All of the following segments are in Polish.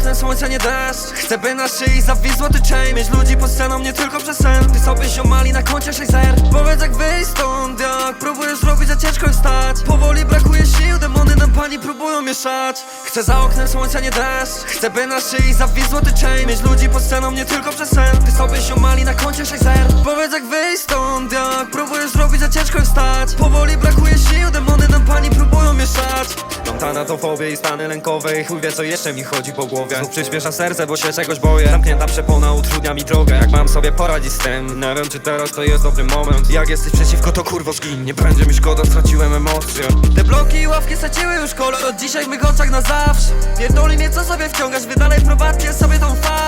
oknem słońca nie deszcz. Chcę by na szyi zawisł złoty chain. Mieć ludzi pod sceną nie tylko przez sen. Ty sobie ziomali na koncie 6 zer. Powiedz jak wyjść stąd Jak próbujesz robić, a ciężko jest stać. Powoli brakuje sił, demony nam pani próbują mieszać. Chcę za oknem słońca nie deszcz. Chcę by na szyi zawisł złoty chain. Mieć ludzi pod sceną nie tylko przez sen. Ty sobie ziomali na koncie 6 zer. Powiedz jak wyjść stąd Jak próbujesz robić, a ciężko jest stać. Powoli brakuje sił, Mam tanatofobię i stany lękowe i chuj wie co jeszcze mi chodzi po głowie. Znów przyspiesza serce, bo się czegoś boję. Zamknięta przepona utrudnia mi drogę. Jak mam sobie poradzić z tym? Nie wiem czy teraz to jest dobry moment. Jak jesteś przeciwko to kurwo zgin Nie będzie mi szkoda, straciłem emocje. Te bloki i ławki straciły już kolor. Od dzisiaj w mych oczach na zawsze. Pierdoli mnie co sobie wciągasz? Wy dalej prowadźcie sobie tą fars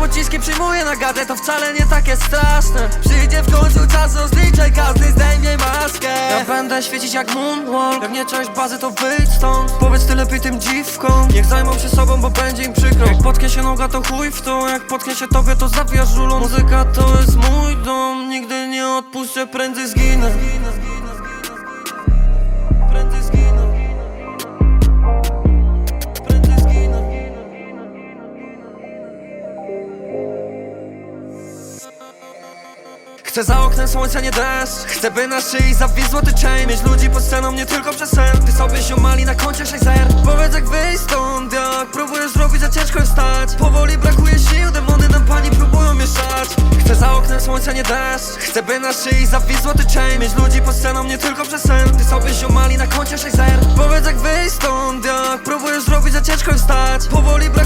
Jak każde pociski przyjmuję na gadę To wcale nie takie straszne. Przyjdzie w końcu czas rozliczaj Każdy zdejmie maskę. Ja będę świecić jak moonwalk Jak nie część bazy to wyjdź stąd. Powiedz ty lepiej tym dziwkom Niech zajmą się sobą bo będzie im przykro. Jak potknie się noga to chuj w to Jak potknie się tobie to zawijasz żulą. Muzyka to jest mój dom Nigdy nie odpuszczę, prędzej zginę Chcę za oknem słońca nie deszcz. Chcę by na szyi zawisło ty chain Mieć ludzi pod sceną nie tylko przez sen. Ty sobie ziomali na koncie 6 zer. Powiedz jak wyjść stąd. Jak Próbujesz zrobić a ciężko jest stać. Powoli brakuje sił, demony nam pani próbują mieszać. Chcę za oknem słońca nie deszcz. Chcę by na szyi zawisło ty chain Mieć ludzi pod sceną nie tylko przez sen. Ty sobie ziomali na koncie 6 zer. Powiedz jak wyjść stąd. Jak Próbujesz robić, a ciężko jest stać. Powoli brakuje